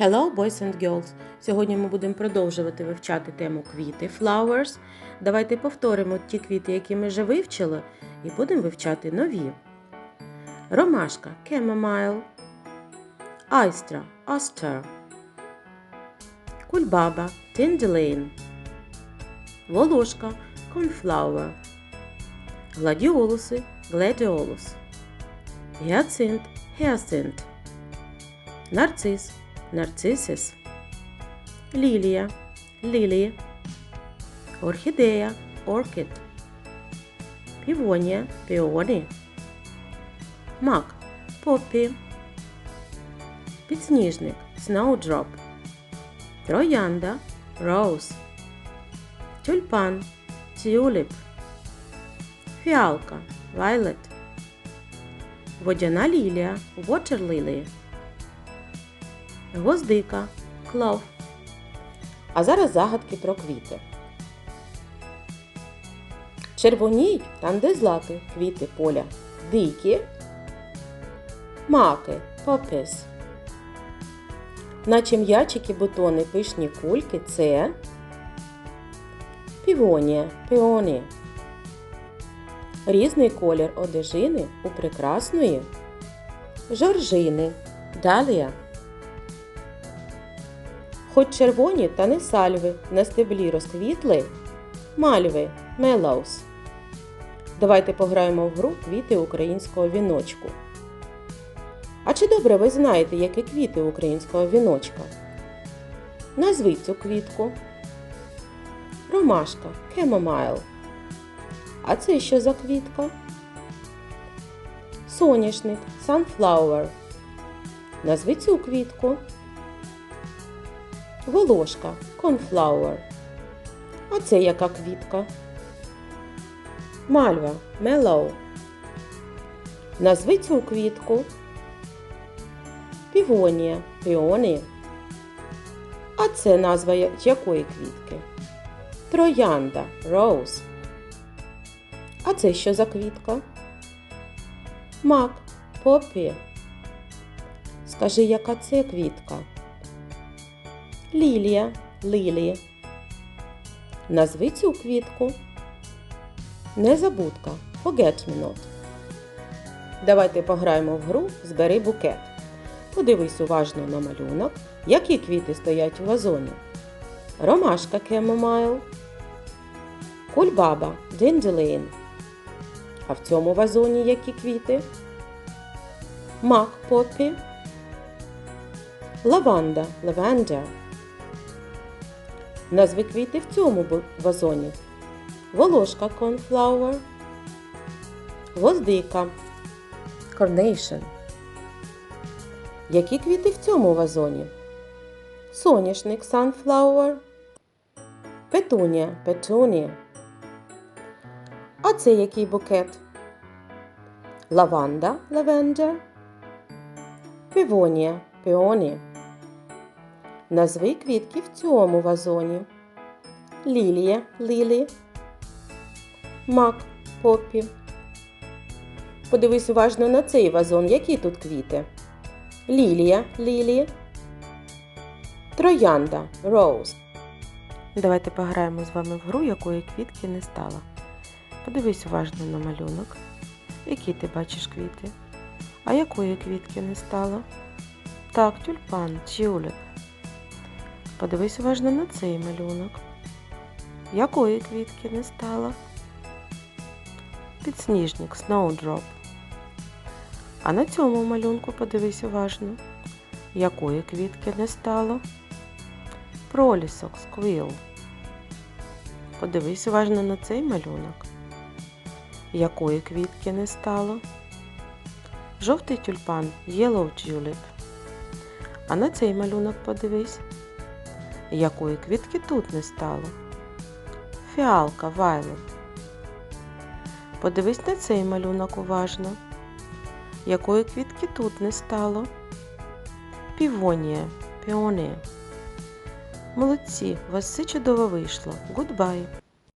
Hello, boys and girls! Сьогодні ми будемо продовжувати вивчати тему квіти flowers. Давайте повторимо ті квіти, які ми вже вивчили, і будемо вивчати нові. Ромашка chamomile, айстра aster, кульбаба dandelion, волошка cornflower, гладіолуси gladiolus, гіацинт hyacinth, нарцис нарцисис, лілія лілії, орхідея оркід, півонія піоні, мак поппі, підсніжник snowdrop, троянда роуз, тюльпан тюліп, фіалка violet, водяна лілія lily, гвоздика клов. А зараз загадки про квіти. Червоніють там, де злаки квіти поля. Дикі, маки, попис. Наче м'ячики бутони пишні кульки це півонія, піоні. Різний колір одежини у прекрасної жоржини, далія. Хоч червоні та не сальви на стеблі розквітли мальви мелоус. Давайте пограємо в гру квіти українського віночку. А чи добре ви знаєте, які квіти українського віночка? Назвіть цю квітку. Ромашка кемомайл. А це що за квітка? Соняшник sunflower. Назвіть цю квітку. Волошка cornflower. А це яка квітка? Мальва mellow. Назви цю квітку. Півонія піоні. А це назва якої квітки? Троянда rose. А це що за квітка? Мак поппі. Скажи, яка це квітка? Лілія, лілії. Назви цю квітку. Незабудка. Forget me not. Давайте пограємо в гру Збери букет. Подивись уважно на малюнок, які квіти стоять у вазоні. Ромашка кемомайл. Кульбаба Dandelion. А в цьому вазоні які квіти? Мак поппі. Лаванда Lavender. Назви квіти в цьому вазоні. Волошка Cornflower. Гвоздика Carnation. Які квіти в цьому вазоні? Соняшник Sunflower. Петунія Petunia. А це який букет? Лаванда Lavender. Півонія Peony. Назви квітки в цьому вазоні. Лілія лілі. Мак поппі. Подивись уважно на цей вазон. Які тут квіти? Лілія лілі. Троянда роуз. Давайте пограємо з вами в гру, якої квітки не стало. Подивись уважно на малюнок. Які ти бачиш квіти? А якої квітки не стало? Так, тюльпан, тюлеп. Подивись уважно на цей малюнок. Якої квітки не стало? Підсніжник, snowdrop. А на цьому малюнку подивись уважно. Якої квітки не стало? Пролісок, сквіл. Подивись уважно на цей малюнок. Якої квітки не стало? Жовтий тюльпан, yellow tulip. А на цей малюнок подивись. Якої квітки тут не стало? Фіалка Вайлет. Подивись на цей малюнок уважно. Якої квітки тут не стало? Півонія, піонія. Молодці, у вас все чудово вийшло. Goodbye!